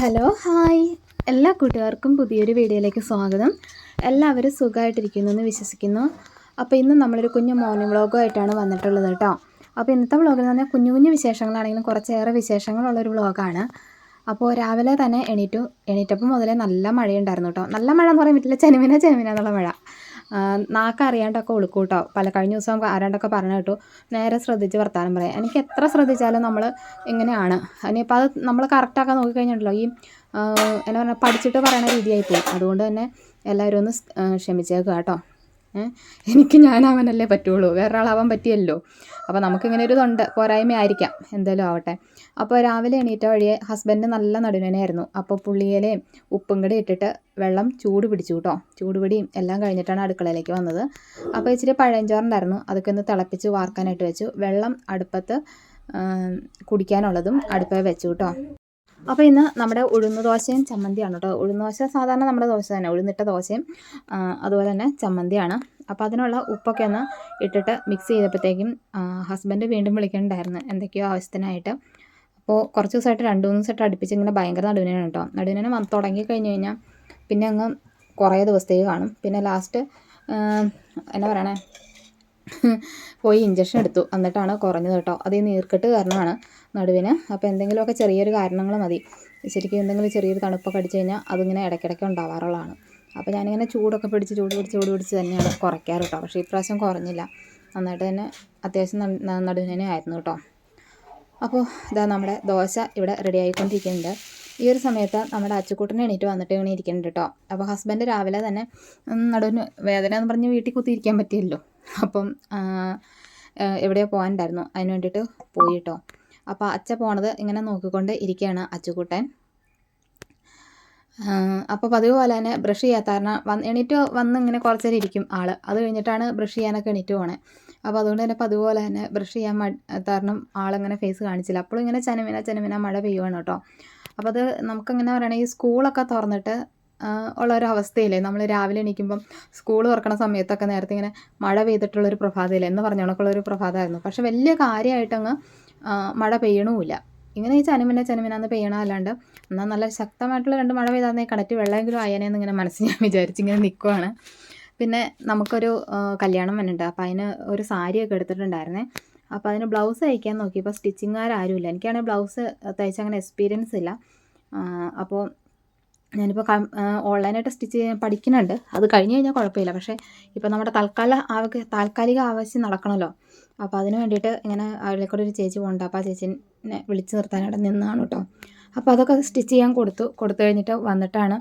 Hello hi. എല്ലാ കൂട്ടുകാർക്കും പുതിയൊരു വീഡിയോയിലേക്ക് സ്വാഗതം. എല്ലാവരും സുഖമായിട്ടിരിക്കുന്നു എന്ന് വിശ്വസിക്കുന്നു. അപ്പോൾ ഇന്ന് നമ്മളൊരു കുഞ്ഞു മോർണിംഗ് വ്ളോഗുമായിട്ടാണ് വന്നിട്ടുള്ളത് കേട്ടോ. അപ്പോൾ ഇന്നത്തെ വ്ളോഗിൽ എന്ന് പറഞ്ഞാൽ കുഞ്ഞു കുഞ്ഞു വിശേഷങ്ങളാണെങ്കിലും കുറച്ചേറെ വിശേഷങ്ങളുള്ളൊരു വ്ളോഗാണ് അപ്പോൾ രാവിലെ തന്നെ എണീറ്റു എണീറ്റപ്പം മുതലേ നല്ല മഴയുണ്ടായിരുന്നു കേട്ടോ. നല്ല മഴ എന്ന് പറയാൻ പറ്റില്ല ചെനുവിന ചെനുമിന എന്നുള്ള മഴ. ആ, നാക്ക് അറിയാണ്ടൊക്കെ ഒളുക്കും കേട്ടോ പല കഴിഞ്ഞ ദിവസം ആരാണ്ടൊക്കെ പറഞ്ഞു കേട്ടു. നേരെ ശ്രദ്ധിച്ച് വർത്താനം പറയാം. എനിക്ക് എത്ര ശ്രദ്ധിച്ചാലും നമ്മൾ ഇങ്ങനെയാണ്. ഇനിയിപ്പോൾ അത് നമ്മൾ കറക്റ്റാക്കാൻ നോക്കിക്കഴിഞ്ഞിട്ടുണ്ടല്ലോ. ഈ എന്നെ പറഞ്ഞാൽ പഠിച്ചിട്ട് പറയണ രീതിയായി അതുകൊണ്ട് തന്നെ എല്ലാവരും ഒന്ന് ക്ഷമിച്ചേക്കുക കേട്ടോ? എനിക്ക് ഞാനാവാനല്ലേ പറ്റുള്ളൂ. വേറെ ആളാവാൻ പറ്റിയല്ലോ. അപ്പോൾ നമുക്കിങ്ങനെ ഒരു തൊണ്ട പോരായ്മയായിരിക്കാം. എന്തായാലും ആവട്ടെ. അപ്പോൾ രാവിലെ എണീറ്റ വഴിയെ ഹസ്ബൻഡ് നല്ല നടുവേനയായിരുന്നു അപ്പോൾ പുള്ളിയിലേയും ഉപ്പും കൂടി ഇട്ടിട്ട് വെള്ളം ചൂട് പിടിച്ചു കേട്ടോ ചൂടുപിടിയും എല്ലാം കഴിഞ്ഞിട്ടാണ് അടുക്കളയിലേക്ക് വന്നത്. അപ്പോൾ ഇച്ചിരി പഴഞ്ചോറുണ്ടായിരുന്നു. അതൊക്കെ ഒന്ന് തിളപ്പിച്ച് വാർക്കാനായിട്ട് വെച്ചു. വെള്ളം അടുപ്പത്ത് കുടിക്കാനുള്ളതും അടുപ്പേ വെച്ചു കേട്ടോ അപ്പോൾ ഇന്ന് നമ്മുടെ ഉഴുന്ന് ദോശയും ചമ്മന്തിയാണ് കേട്ടോ. ഉഴുന്ന് ദോശ സാധാരണ നമ്മുടെ ദോശ തന്നെ ഉഴുന്നിട്ട ദോശയും അതുപോലെ തന്നെ ചമ്മന്തിയാണ്. അപ്പോൾ അതിനുള്ള ഉപ്പൊക്കെ ഒന്ന് ഇട്ടിട്ട് മിക്സ് ചെയ്തപ്പോഴത്തേക്കും ഹസ്ബൻഡ് വീണ്ടും വിളിക്കണ്ടായിരുന്നു എന്തൊക്കെയോ ആവശ്യത്തിനായിട്ട്. അപ്പോൾ കുറച്ച് ദിവസമായിട്ട് രണ്ട് മൂന്ന് ദിവസമായിട്ട് അടുപ്പിച്ച് ഇങ്ങനെ ഭയങ്കര നടുവിനാണ് കേട്ടോ. നടുവിനെ വന്ന് തുടങ്ങി കഴിഞ്ഞ് കഴിഞ്ഞാൽ പിന്നെ അങ്ങ് കുറേ ദിവസത്തേക്ക് കാണും. പിന്നെ ലാസ്റ്റ് എന്നാ പറയണേ? പോയി ഇഞ്ചക്ഷൻ എടുത്തു. എന്നിട്ടാണ് കുറഞ്ഞത് കേട്ടോ. അതേ നീർക്കെട്ട് കാരണമാണ് നടുവിന്. അപ്പോൾ എന്തെങ്കിലുമൊക്കെ ചെറിയൊരു കാരണങ്ങൾ മതി. ശരിക്കും എന്തെങ്കിലും ചെറിയൊരു തണുപ്പൊക്കെ അടിച്ചു കഴിഞ്ഞാൽ അതിങ്ങനെ ഇടയ്ക്കിടയ്ക്ക് ഉണ്ടാവാറുള്ളതാണ്. അപ്പോൾ ഞാനിങ്ങനെ ചൂടൊക്കെ പിടിച്ച് ചൂട് പിടിച്ച് ചൂട് പിടിച്ച് തന്നെയാണ് കുറയ്ക്കാറ് കേട്ടോ. പക്ഷേ ഇപ്രാവശ്യം കുറഞ്ഞില്ല. നന്നായിട്ട് തന്നെ അത്യാവശ്യം നടുവിനെ ആയിരുന്നു കേട്ടോ. അപ്പോൾ ഇതാ നമ്മുടെ ദോശ ഇവിടെ റെഡി ആയിക്കൊണ്ടിരിക്കുന്നുണ്ട്. ഈ ഒരു സമയത്ത് നമ്മുടെ അച്ചുക്കൂട്ടനെ എണീറ്റ് വന്നിട്ട് ഇങ്ങനെ ഇരിക്കുന്നുണ്ട് കേട്ടോ. അപ്പോൾ ഹസ്ബൻഡ് രാവിലെ തന്നെ നടുവിന് വേദന എന്ന് പറഞ്ഞ് വീട്ടിൽ കുത്തിയിരിക്കാൻ പറ്റിയല്ലോ. അപ്പം എവിടെയോ പോകാനുണ്ടായിരുന്നു. അതിന് വേണ്ടിയിട്ട് പോയി കേട്ടോ അപ്പോൾ അച്ഛ പോണത് ഇങ്ങനെ നോക്കിക്കൊണ്ട് ഇരിക്കുകയാണ് അച്ചുകൂട്ടൻ. അപ്പോൾ പതിവ് പോലെ തന്നെ ബ്രഷ് ചെയ്യാത്ത കാരണം വന്ന് എണീറ്റ് വന്ന് ഇങ്ങനെ കുറച്ച് നേരം ഇരിക്കും ആൾ അത് കഴിഞ്ഞിട്ടാണ് ബ്രഷ് ചെയ്യാനൊക്കെ എണീറ്റ് പോണേ. അപ്പോൾ അതുകൊണ്ട് തന്നെ പതിവ് പോലെ തന്നെ ബ്രഷ് ചെയ്യാൻ കാരണം ആളങ്ങനെ ഫേസ് കാണിച്ചില്ല. അപ്പോഴും ഇങ്ങനെ ചനമിന ചനമിന മഴ പെയ്യുവാണ് കേട്ടോ. അപ്പോൾ അത് നമുക്കെങ്ങനെ പറയണമെങ്കിൽ സ്കൂളൊക്കെ തുറന്നിട്ട് ഉള്ള ഒരു അവസ്ഥയില്ലേ നമ്മൾ രാവിലെ എണീക്കുമ്പം സ്കൂൾ തുറക്കണ സമയത്തൊക്കെ നേരത്തെ ഇങ്ങനെ മഴ പെയ്തിട്ടുള്ളൊരു പ്രഭാതമില്ലേ എന്ന് പറഞ്ഞ കണക്കുള്ളൊരു പ്രഭാതമായിരുന്നു. പക്ഷെ വലിയ കാര്യമായിട്ടങ്ങ് മഴ പെയ്യണമില്ല ഇങ്ങനെ ഈ ചനമിന ചനമിനാന്ന് പെയ്യണ അല്ലാണ്ട് എന്നാൽ നല്ല ശക്തമായിട്ടുള്ള രണ്ട് മഴ പെയ്താന്നേ കണക്റ്റ് വെള്ളമെങ്കിലും ആയേനെന്ന് ഇങ്ങനെ മനസ്സിൽ ഞാൻ വിചാരിച്ച് ഇങ്ങനെ നിൽക്കുവാണ് പിന്നെ നമുക്കൊരു കല്യാണം വന്നിട്ടുണ്ട്. അപ്പോൾ അതിന് ഒരു സാരിയൊക്കെ എടുത്തിട്ടുണ്ടായിരുന്നേ. അപ്പോൾ അതിന് ബ്ലൗസ് തയ്ക്കാൻ നോക്കിയപ്പോൾ സ്റ്റിച്ചിങ്ങുകാരും ഇല്ല എനിക്കാണെങ്കിൽ ബ്ലൗസ് തയ്ച്ച അങ്ങനെ എക്സ്പീരിയൻസ് ഇല്ല. അപ്പോൾ ഞാനിപ്പോൾ ഓൺലൈനായിട്ട് സ്റ്റിച്ച് ചെയ്യാൻ പഠിക്കുന്നുണ്ട്. അത് കഴിഞ്ഞ് കഴിഞ്ഞാൽ കുഴപ്പമില്ല. പക്ഷേ ഇപ്പോൾ നമ്മുടെ തൽക്കാല ആവശ്യ താൽക്കാലിക ആവശ്യം നടക്കണമല്ലോ അപ്പോൾ അതിന് വേണ്ടിയിട്ട് ഇങ്ങനെ അവിടെ കൂടെ ഒരു ചേച്ചി പോകുന്നുണ്ട് അപ്പോൾ ആ ചേച്ചിനെ വിളിച്ച് നിർത്താനായിട്ട് നിന്നാണ് കേട്ടോ. അപ്പോൾ അതൊക്കെ സ്റ്റിച്ച് ചെയ്യാൻ കൊടുത്തു കൊടുത്തു കഴിഞ്ഞിട്ട് വന്നിട്ടാണ്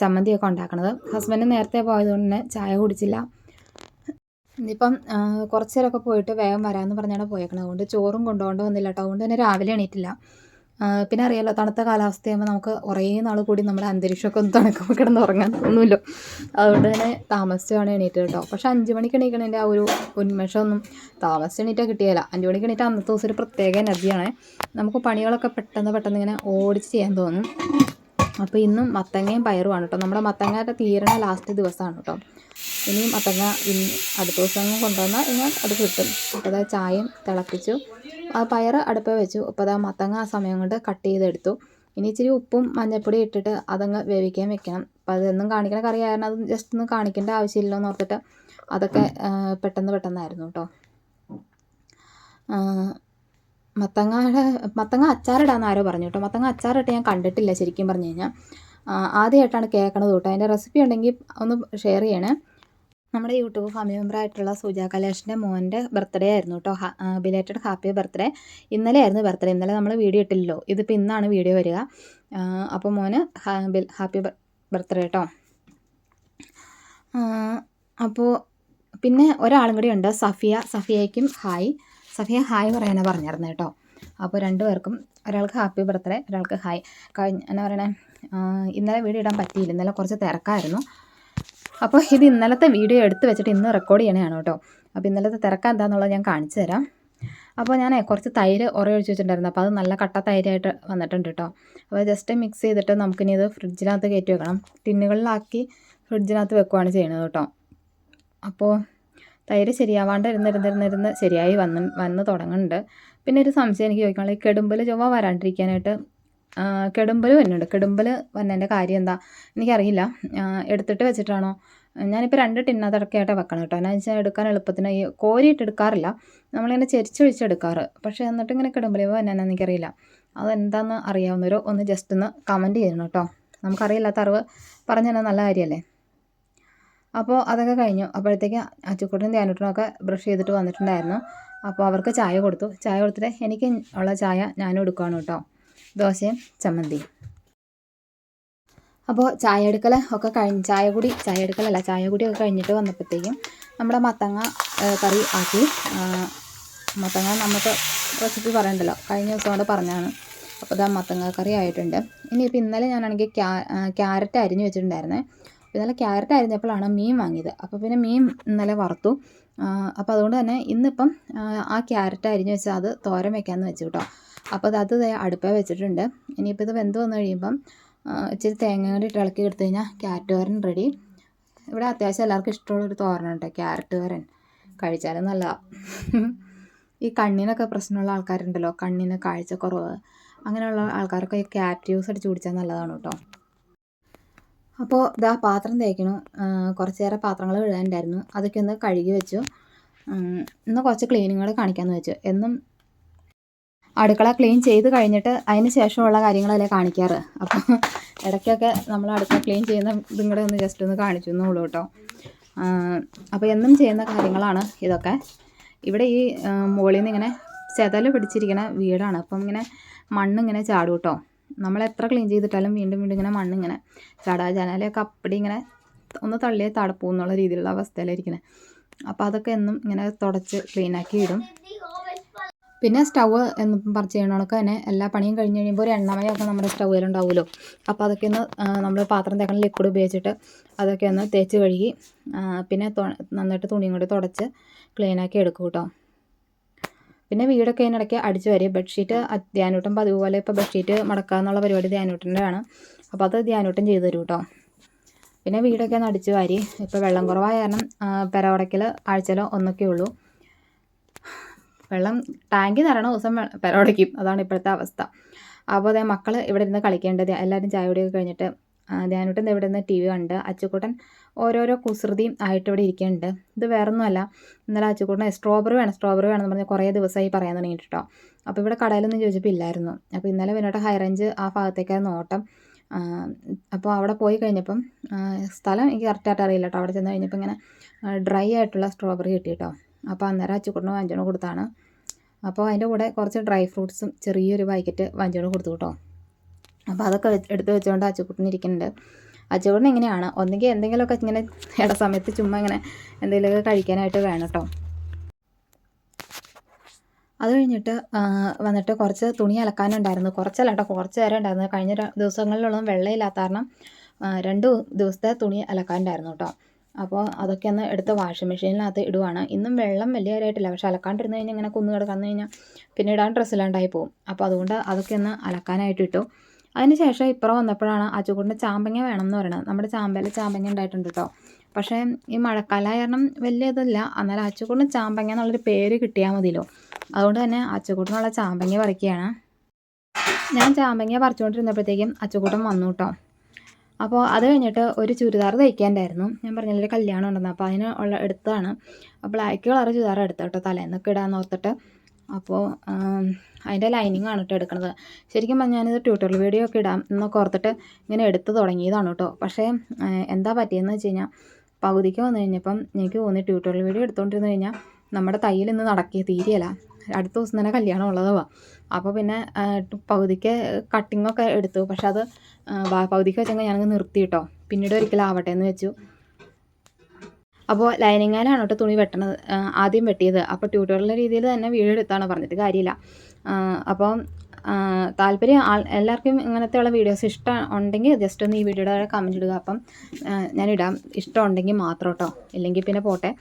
ചമ്മന്തിയൊക്കെ ഉണ്ടാക്കണത്. ഹസ്ബൻഡ് നേരത്തെ പോയതുകൊണ്ട് തന്നെ ചായ കുടിച്ചില്ല. ഇനിയിപ്പം കുറച്ചേരൊക്കെ പോയിട്ട് വേഗം വരാമെന്ന് പറഞ്ഞാണ് പോയേക്കണത്. അതുകൊണ്ട് ചോറും കൊണ്ടുപോകേണ്ടി വന്നില്ല കേട്ടോ. അതുകൊണ്ട് തന്നെ രാവിലെ എണീറ്റില്ല. പിന്നെ അറിയാലോ തണുത്ത കാലാവസ്ഥയാകുമ്പോൾ നമുക്ക് കുറേ നാൾ കൂടി നമ്മുടെ അന്തരീക്ഷമൊക്കെ ഒന്ന് തണുക്കുമ്പോൾ കിടന്ന് ഉറങ്ങാൻ തോന്നുമല്ലോ അതുകൊണ്ട് തന്നെ താമസിച്ചാണ് എണീറ്റ് കേട്ടോ. പക്ഷെ അഞ്ച് മണിക്ക് എണീക്കണതിന്റെ ആ ഒരു ഉന്മേഷമൊന്നും താമസിച്ച് എണീറ്റാൽ കിട്ടിയല്ല അഞ്ച് മണിക്ക് എണീറ്റാൽ അന്നത്തെ ദിവസം ഒരു പ്രത്യേക എനർജിയാണ്. നമുക്ക് പണികളൊക്കെ പെട്ടെന്ന് പെട്ടെന്ന് ഇങ്ങനെ ഓടിച്ച് ചെയ്യാൻ തോന്നും. അപ്പോൾ ഇന്നും മത്തങ്ങയും പയറുമാണ് കേട്ടോ നമ്മുടെ മത്തങ്ങയുടെ തീരണ ലാസ്റ്റ് ദിവസമാണ് കേട്ടോ ഇനി മത്തങ്ങ ഇനി അടുത്ത ദിവസം കൊണ്ടുവന്നാൽ ഇനി അത് കിട്ടും. അപ്പോൾ അതാ ചായയും തിളപ്പിച്ചു. ആ പയർ അടുപ്പ് വെച്ചു. അപ്പോൾ അതാ മത്തങ്ങ ആ സമയം കൊണ്ട് കട്ട് ചെയ്തെടുത്തു. ഇനി ഇച്ചിരി ഉപ്പും മഞ്ഞൾപ്പൊടി ഇട്ടിട്ട് അതങ്ങ് വേവിക്കാൻ വെക്കണം. അപ്പോൾ അതൊന്നും കാണിക്കണ കറി ആയിരുന്നു അത് ജസ്റ്റ് ഒന്നും കാണിക്കേണ്ട ആവശ്യമില്ലല്ലോ എന്ന് ഓർത്തിട്ട് അതൊക്കെ പെട്ടെന്ന് പെട്ടെന്നായിരുന്നു കേട്ടോ മത്തങ്ങയുടെ മത്തങ്ങ അച്ചാറിടാന്ന് ആരോ പറഞ്ഞു കേട്ടോ. മത്തങ്ങ അച്ചാറിട്ട് ഞാൻ കണ്ടിട്ടില്ല ശരിക്കും പറഞ്ഞു കഴിഞ്ഞാൽ ആദ്യമായിട്ടാണ് കേൾക്കണത് കേട്ടോ. അതിന്റെ റെസിപ്പി ഉണ്ടെങ്കിൽ ഒന്ന് ഷെയർ ചെയ്യണേ. നമ്മുടെ യൂട്യൂബ് ഫാമിലി മെമ്പർ ആയിട്ടുള്ള സുജ കലേഷിന്റെ മോന്റെ ബർത്ത്ഡേ ആയിരുന്നു കേട്ടോ. ബിലേറ്റഡ് ഹാപ്പി ബർത്ത്ഡേ ഇന്നലെ ആയിരുന്നു ബർത്ത്ഡേ ഇന്നലെ നമ്മൾ വീഡിയോ ഇട്ടില്ലല്ലോ. ഇതിപ്പോൾ ഇന്നാണ് വീഡിയോ വരിക. അപ്പോൾ മോന് ഹാപ്പി ബർത്ത്ഡേ കേട്ടോ അപ്പോൾ പിന്നെ ഒരാളും കൂടി ഉണ്ട്. സഫിയ. സഫിയയ്ക്കും ഹായ് സഫിയ ഹായ് പറയാനാണ് പറഞ്ഞിരുന്നത് കേട്ടോ. അപ്പോൾ രണ്ടുപേർക്കും ഒരാൾക്ക് ഹാപ്പി ബർത്ത്ഡേ ഒരാൾക്ക് ഹായ്. കഴിഞ്ഞ എന്നാ പറയണേ ഇന്നലെ വീഡിയോ ഇടാൻ പറ്റിയില്ല ഇന്നലെ കുറച്ച് തിരക്കായിരുന്നു. അപ്പോൾ ഇത് ഇന്നലത്തെ വീഡിയോ എടുത്ത് വെച്ചിട്ട് ഇന്ന് റെക്കോർഡ് ചെയ്യണതാണ് കേട്ടോ. അപ്പോൾ ഇന്നലത്തെ തിരക്ക് എന്താണെന്നുള്ളത് ഞാൻ കാണിച്ചു തരാം. അപ്പോൾ ഞാൻ കുറച്ച് തൈര് ഉറയൊഴിച്ച് വെച്ചിട്ടുണ്ടായിരുന്നു. അപ്പോൾ അത് നല്ല കട്ട തൈരായിട്ട് വന്നിട്ടുണ്ട് കേട്ടോ. അപ്പോൾ ജസ്റ്റ് മിക്സ് ചെയ്തിട്ട് നമുക്കിനി ഇത് ഫ്രിഡ്ജിനകത്ത് കയറ്റി വെക്കണം. ടിന്നുകളിലാക്കി ഫ്രിഡ്ജിനകത്ത് വെക്കുവാണ് ചെയ്യണത് കേട്ടോ. അപ്പോൾ തൈര് ശരിയാവാണ്ട് ഇരുന്നിരുന്നിരുന്നിരുന്ന് ശരിയായി വന്ന് വന്ന് തുടങ്ങുന്നുണ്ട്. പിന്നെ ഒരു സംശയം എനിക്ക് ചോദിക്കണം ഈ കെടുമ്പൽ ചൊവ്വ വരാണ്ടിരിക്കാനായിട്ട് കെടുമ്പൽ വരുന്നുണ്ട്. കെടുമ്പൽ വന്നതിന്റെ കാര്യം എന്താ? എനിക്കറിയില്ല. എടുത്തിട്ട് വെച്ചിട്ടാണോ? ഞാനിപ്പോൾ രണ്ട് ടിന്നകത്തൊക്കെയായിട്ട് വെക്കണം കേട്ടോ. എന്നാ വെച്ചാൽ എടുക്കാൻ എളുപ്പത്തിന് ഈ കോരിയിട്ട് എടുക്കാറില്ല. നമ്മളിങ്ങനെ ചെരിച്ചൊഴിച്ചെടുക്കാറ് പക്ഷേ എന്നിട്ട് ഇങ്ങനെ കിടുമ്പലേ വന്നതെന്ന് എനിക്കറിയില്ല. അതെന്താണെന്ന് അറിയാവുന്നവരോ ഒന്ന് ജസ്റ്റ് ഒന്ന് കമന്റ് ചെയ്യണം കേട്ടോ. നമുക്കറിയില്ലാത്ത അറിവ് പറഞ്ഞു തന്നെ നല്ല കാര്യമല്ലേ? അപ്പോൾ അതൊക്കെ കഴിഞ്ഞു. അപ്പോഴത്തേക്ക് അച്ചുക്കുട്ടനും ധ്യാനൂട്ടനും ഒക്കെ ബ്രഷ് ചെയ്തിട്ട് വന്നിട്ടുണ്ടായിരുന്നു. അപ്പോൾ അവർക്ക് ചായ കൊടുത്തു. ചായ കൊടുത്തിട്ട് എനിക്ക് ഉള്ള ചായ ഞാനും എടുക്കുകയാണ് കേട്ടോ. ദോശയും ചമ്മന്തിയും. അപ്പോൾ ചായ എടുക്കൽ ഒക്കെ കഴിഞ്ഞ് ചായ കൂടി ചായ എടുക്കലല്ല ചായ കൂടി ഒക്കെ കഴിഞ്ഞിട്ട് വന്നപ്പോഴത്തേക്കും നമ്മുടെ മത്തങ്ങ കറി ആക്കി. മത്തങ്ങ നമുക്ക് റെസിപ്പി പറയണ്ടല്ലോ. കഴിഞ്ഞ ദിവസം കൊണ്ട് പറഞ്ഞാണ് അപ്പോൾ ഇതാ മത്തങ്ങ കറി ആയിട്ടുണ്ട്. ഇനിയിപ്പോൾ ഇന്നലെ ഞാനാണെങ്കിൽ ക്യാ ക്യാരറ്റ് അരിഞ്ഞ് വെച്ചിട്ടുണ്ടായിരുന്നേ. ഇന്നലെ ക്യാരറ്റ് അരിഞ്ഞപ്പോഴാണ് മീൻ വാങ്ങിയത്. അപ്പോൾ പിന്നെ മീൻ ഇന്നലെ വറുത്തു. അപ്പോൾ അതുകൊണ്ട് തന്നെ ഇന്നിപ്പം ആ, ക്യാരറ്റ് അരിഞ്ഞ് വെച്ചാൽ അത് തോരൻ വെക്കാമെന്ന് വെച്ചു കേട്ടോ അപ്പോൾ അത് അടുപ്പേ വെച്ചിട്ടുണ്ട്. ഇനിയിപ്പോൾ ഇത് വെന്ത് വന്നു കഴിയുമ്പം ഇച്ചിരി തേങ്ങ കൂടി ഇട്ട് ഇളക്കി എടുത്തു കഴിഞ്ഞാൽ ക്യാരറ്റ് തോരൻ റെഡി ഇവിടെ അത്യാവശ്യം എല്ലാവർക്കും ഇഷ്ടമുള്ള ഇഷ്ടമുള്ളൊരു തോരനുണ്ട് ക്യാരറ്റ് തോരൻ. കഴിച്ചാലും നല്ലതാണ് ഈ കണ്ണിനൊക്കെ പ്രശ്നമുള്ള ആൾക്കാരുണ്ടല്ലോ കണ്ണിന് കാഴ്ചക്കുറവ് അങ്ങനെയുള്ള ആൾക്കാരൊക്കെ ഈ ക്യാരറ്റ് ജ്യൂസ് അടിച്ച് കുടിച്ചാൽ നല്ലതാണ് കേട്ടോ അപ്പോൾ ഇതാ പാത്രം തേക്കണം. കുറച്ചേറെ പാത്രങ്ങൾ കഴുകാനുണ്ടായിരുന്നു അതൊക്കെ ഒന്ന് കഴുകി വെച്ചു. ഇന്ന് കുറച്ച് ക്ലീനിങ്ങുകൾ കാണിക്കാമെന്ന് വെച്ചു. എന്നും അടുക്കള ക്ലീൻ ചെയ്ത് കഴിഞ്ഞിട്ട് അതിന് ശേഷമുള്ള കാര്യങ്ങളല്ലേ കാണിക്കാറ്. അപ്പോൾ ഇടയ്ക്കൊക്കെ നമ്മൾ അടുക്കള ക്ലീൻ ചെയ്യുന്ന ഇതും കൂടെ ഒന്ന് ജസ്റ്റ് ഒന്ന് കാണിച്ചു എന്നുള്ളൂ കേട്ടോ അപ്പോൾ എന്നും ചെയ്യുന്ന കാര്യങ്ങളാണ് ഇതൊക്കെ. ഇവിടെ ഈ മുകളിൽ നിന്ന് ഇങ്ങനെ ചെതൽ പിടിച്ചിരിക്കുന്ന വീടാണ്. അപ്പം ഇങ്ങനെ മണ്ണിങ്ങനെ ചാടും കേട്ടോ നമ്മൾ എത്ര ക്ലീൻ ചെയ്തിട്ടാലും വീണ്ടും വീണ്ടും ഇങ്ങനെ മണ്ണിങ്ങനെ ചടാ ജനാലയൊക്കെ അപ്പടി ഇങ്ങനെ ഒന്ന് തള്ളിയേ തടപ്പൂ എന്നുള്ള രീതിയിലുള്ള അവസ്ഥയിലായിരിക്കുന്നത് അപ്പോൾ അതൊക്കെ എന്നും ഇങ്ങനെ തുടച്ച് ക്ലീനാക്കി ഇടും. പിന്നെ സ്റ്റവ് എന്ന് പറിച്ച് ചെയ്യണതൊക്കെ തന്നെ എല്ലാ പണിയും കഴിഞ്ഞ് കഴിയുമ്പോൾ ഒരു എണ്ണമയൊക്കെ നമ്മുടെ സ്റ്റൗവിലുണ്ടാവുമല്ലോ അപ്പോൾ അതൊക്കെ ഒന്ന് നമ്മൾ പാത്രം തേക്കണ ലിക്വിഡ് ഉപയോഗിച്ചിട്ട് അതൊക്കെ ഒന്ന് തേച്ച് കഴുകി പിന്നെ നന്നായിട്ട് തുണിയും കൂടി തുടച്ച് ക്ലീനാക്കി എടുക്കും കേട്ടോ. പിന്നെ വീടൊക്കെ അതിനിടയ്ക്ക് അടിച്ചു വരും. ബെഡ്ഷീറ്റ് ധ്യാനൂട്ടം അതുപോലെ ഇപ്പോൾ ബെഡ്ഷീറ്റ് മടക്കുക എന്നുള്ള പരിപാടി ധ്യാനൂട്ടന്റെ ആണ് അപ്പോൾ അത് ധ്യാനൂട്ടം ചെയ്തു തരും കേട്ടോ പിന്നെ വീടൊക്കെ ഒന്ന് അടിച്ചു വാരി. ഇപ്പോൾ വെള്ളം കുറവായ കാരണം പെരവടയ്ക്കൽ ആഴ്ചയിലോ ഒന്നൊക്കെ ഉള്ളൂ. വെള്ളം ടാങ്ക് നിറയണ ദിവസം പെരവടയ്ക്കും. അതാണ് ഇപ്പോഴത്തെ അവസ്ഥ. അപ്പോൾ അതേ മക്കൾ ഇവിടെ ഇരുന്ന് കളിക്കേണ്ടത്. എല്ലാവരും ചായ കുടിയൊക്കെ കഴിഞ്ഞിട്ട് ധ്യാനൂട്ടൻ ഇവിടെ നിന്ന് ടി വി കണ്ട് അച്ചുക്കൂട്ടൻ ഓരോരോ കുസൃതിയും ആയിട്ട് ഇവിടെ ഇരിക്കുന്നുണ്ട്. ഇത് വേറൊന്നുമല്ല. ഇന്നലെ അച്ചുക്കൂട്ടൻ സ്ട്രോബെറി വേണം സ്ട്രോബെറി വേണം എന്ന് പറഞ്ഞ് കുറേ ദിവസമായി പറയാൻ തുടങ്ങിയിട്ട് കേട്ടോ അപ്പോൾ ഇവിടെ കടയിലൊന്നും ചോദിച്ചപ്പോൾ ഇല്ലായിരുന്നു അപ്പോൾ ഇന്നലെ പിന്നെ ഹൈറേഞ്ച് ആ ഭാഗത്തേക്കായിരുന്നു ഓട്ടം. അപ്പോൾ അവിടെ പോയി കഴിഞ്ഞപ്പം സ്ഥലം എനിക്ക് കറക്റ്റായിട്ട് അറിയില്ല കേട്ടോ അവിടെ ചെന്ന് കഴിഞ്ഞപ്പോൾ ഇങ്ങനെ ഡ്രൈ ആയിട്ടുള്ള സ്ട്രോബെറി കിട്ടി കേട്ടോ അപ്പോൾ അന്നേരം അച്ചുക്കുട്ടന് വഞ്ചന കൊടുത്താണ്. അപ്പോൾ അതിന്റെ കൂടെ കുറച്ച് ഡ്രൈ ഫ്രൂട്ട്സും ചെറിയൊരു പാക്കറ്റ് വഞ്ചന കൊടുത്തു കേട്ടോ അപ്പോൾ അതൊക്കെ എടുത്ത് വെച്ചുകൊണ്ട് അച്ചുക്കുട്ടൻ ഇരിക്കുന്നുണ്ട്. അച്ചുക്കുട്ടൻ ഇങ്ങനെയാണ് ഒന്നെങ്കിൽ എന്തെങ്കിലുമൊക്കെ ഇങ്ങനെ ഇട സമയത്ത് ചുമ്മാ ഇങ്ങനെ എന്തെങ്കിലുമൊക്കെ കഴിക്കാനായിട്ട് വേണം കേട്ടോ അത് കഴിഞ്ഞിട്ട് വന്നിട്ട് കുറച്ച് തുണി അലക്കാനുണ്ടായിരുന്നു. കുറച്ചല്ല കേട്ടോ കുറച്ച് നേരം ഉണ്ടായിരുന്നു. കഴിഞ്ഞ ദിവസങ്ങളിലൊന്നും വെള്ളമില്ലാത്ത കാരണം രണ്ട് ദിവസത്തെ തുണി അലക്കാനുണ്ടായിരുന്നു കേട്ടോ അപ്പോൾ അതൊക്കെ ഒന്ന് എടുത്ത് വാഷിംഗ് മെഷീനിനകത്ത് ഇടുവാണ്. ഇന്നും വെള്ളം വലിയ കാര്യമായിട്ടില്ല പക്ഷെ അലക്കാണ്ടിരുന്ന് കഴിഞ്ഞാൽ ഇങ്ങനെ കുന്നു കിടക്കാന്ന് കഴിഞ്ഞാൽ പിന്നെ ഇടാൻ ഡ്രസ്സ് ഇല്ലാണ്ടായി പോകും അപ്പോൾ അതുകൊണ്ട് അതൊക്കെ ഒന്ന് അലക്കാനായിട്ട് ഇട്ടു. അതിന് ശേഷം ഇപ്പുറം വന്നപ്പോഴാണ് അച്ചുകൂടിന്റെ ചാമ്പങ്ങ വേണമെന്ന് പറയുന്നത് നമ്മുടെ ചാമ്പയിൽ ചാമ്പങ്ങ ഉണ്ടായിട്ടുണ്ട് കേട്ടോ പക്ഷേ ഈ മഴക്കാല കാരണം വലിയ ഇതില്ല. എന്നാലും അച്ചുകൂടിന് ചാമ്പങ്ങ എന്നുള്ളൊരു പേര് കിട്ടിയാൽ മതിയല്ലോ. അതുകൊണ്ട് തന്നെ അച്ചുകൂട്ടിനുള്ള ചാമ്പങ്ങ പറിക്കുകയാണ്. ഞാൻ ചാമ്പങ്ങ പറിച്ചുകൊണ്ടിരുന്നപ്പോഴത്തേക്കും അച്ചുകൂട്ടം വന്നു കേട്ടോ അപ്പോൾ അത് കഴിഞ്ഞിട്ട് ഒരു ചുരിദാർ തയ്ക്കാണ്ടായിരുന്നു. ഞാൻ പറഞ്ഞില്ല കല്യാണം ഉണ്ടെന്ന്. അപ്പോൾ അതിന് ഉള്ള എടുത്തതാണ്. ബ്ലാക്ക് കളർ ചുരിദാർ എടുത്തു കേട്ടോ തലേന്നൊക്കെ ഇടാൻ ഓർത്തിട്ട്. അപ്പോൾ അതിന്റെ ലൈനിങ് ആണ് കേട്ടോ എടുക്കുന്നത് ശരിക്കും പറഞ്ഞാൽ ഞാനിത് ട്യൂട്ടോറിയൽ വീഡിയോ ഒക്കെ ഇടാം. എന്നൊക്കെ ഓർത്തിട്ട് ഇങ്ങനെ എടുത്ത് തുടങ്ങിയതാണ് കേട്ടോ പക്ഷേ എന്താ പറ്റിയെന്ന് വെച്ച് കഴിഞ്ഞാൽ പകുതിക്ക് വന്നു കഴിഞ്ഞപ്പം എനിക്ക് തോന്നി ട്യൂട്ടോറിയൽ വീഡിയോ എടുത്തുകൊണ്ടിരുന്ന് കഴിഞ്ഞാൽ നമ്മുടെ തയ്യൽ ഇന്ന് നടക്കിയ തീരെയല്ല. അടുത്ത ദിവസം തന്നെ കല്യാണം ഉള്ളതുവാ. അപ്പോൾ പിന്നെ പകുതിക്ക് കട്ടിങ്ങൊക്കെ എടുത്തു. പക്ഷെ അത് പകുതിക്ക് വെച്ചെങ്കിൽ ഞാനങ്ങ് നിർത്തി കേട്ടോ പിന്നീട് ഒരിക്കലും ആവട്ടെ എന്ന് വെച്ചു. അപ്പോൾ ലൈനിങ്ങാനാണ് കേട്ടോ തുണി വെട്ടണത്? ആദ്യം വെട്ടിയത്. അപ്പോൾ ട്യൂട്ടോറിയൽ രീതിയിൽ തന്നെ വീഡിയോ എടുത്താണ് പറഞ്ഞിട്ട് കാര്യമില്ല. അപ്പോൾ താല്പര്യം ആൾ എല്ലാവർക്കും ഇങ്ങനത്തെയുള്ള വീഡിയോസ് ഇഷ്ടം ഉണ്ടെങ്കിൽ ജസ്റ്റ് ഒന്ന് ഈ വീഡിയോയുടെ കമന്റ് ഇടുക. അപ്പം ഞാനിടാം ഇഷ്ടം ഉണ്ടെങ്കിൽ മാത്രം കേട്ടോ ഇല്ലെങ്കിൽ പിന്നെ പോട്ടെ.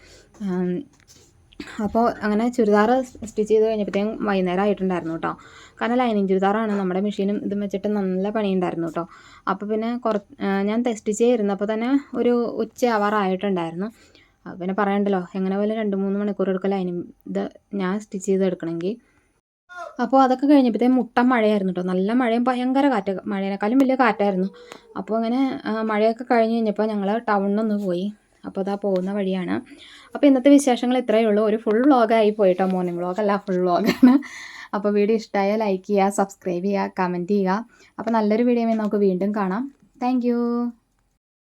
അപ്പോൾ അങ്ങനെ ചുരിദാർ സ്റ്റിച്ച് ചെയ്ത് കഴിഞ്ഞപ്പോഴത്തേക്കും വൈകുന്നേരം ആയിട്ടുണ്ടായിരുന്നു കേട്ടോ കാരണം ലൈനിങ് ചുരിദാറാണ്. നമ്മുടെ മെഷീനും ഇതും വെച്ചിട്ട് നല്ല പണിയുണ്ടായിരുന്നു കേട്ടോ അപ്പോൾ പിന്നെ കുറച്ച് ഞാൻ സ്റ്റിച്ച് ചെയ്തിരുന്നപ്പോൾ തന്നെ ഒരു ഉച്ച ആവാറായിട്ടുണ്ടായിരുന്നു അപ്പോൾ പിന്നെ പറയണ്ടല്ലോ എങ്ങനെ പോലെ രണ്ട് മൂന്ന് മണിക്കൂർ എടുക്കല ലൈനിങ് ഇത് ഞാൻ സ്റ്റിച്ച് ചെയ്ത് എടുക്കണമെങ്കിൽ അപ്പോൾ അതൊക്കെ കഴിഞ്ഞപ്പോഴത്തേ മുട്ട മഴയായിരുന്നു കേട്ടോ നല്ല മഴയും ഭയങ്കര കാറ്റ് മഴയേക്കാളും വലിയ കാറ്റായിരുന്നു. അപ്പോൾ അങ്ങനെ മഴയൊക്കെ കഴിഞ്ഞ് കഴിഞ്ഞപ്പോൾ ഞങ്ങൾ ടൗണിലൊന്ന് പോയി. അപ്പോൾ അതാ പോകുന്ന വഴിയാണ്. അപ്പോൾ ഇന്നത്തെ വിശേഷങ്ങൾ ഇത്രയേ ഉള്ളൂ. ഒരു ഫുൾ വ്ളോഗായി പോയിട്ടോ മോർണിംഗ് വ്ളോഗല്ല ഫുൾ വ്ളോഗാണ് അപ്പോൾ വീഡിയോ ഇഷ്ടമായാൽ ലൈക്ക് ചെയ്യുക സബ്സ്ക്രൈബ് ചെയ്യുക കമന്റ് ചെയ്യുക. അപ്പോൾ നല്ലൊരു വീഡിയോ നമുക്ക് വീണ്ടും കാണാം. താങ്ക്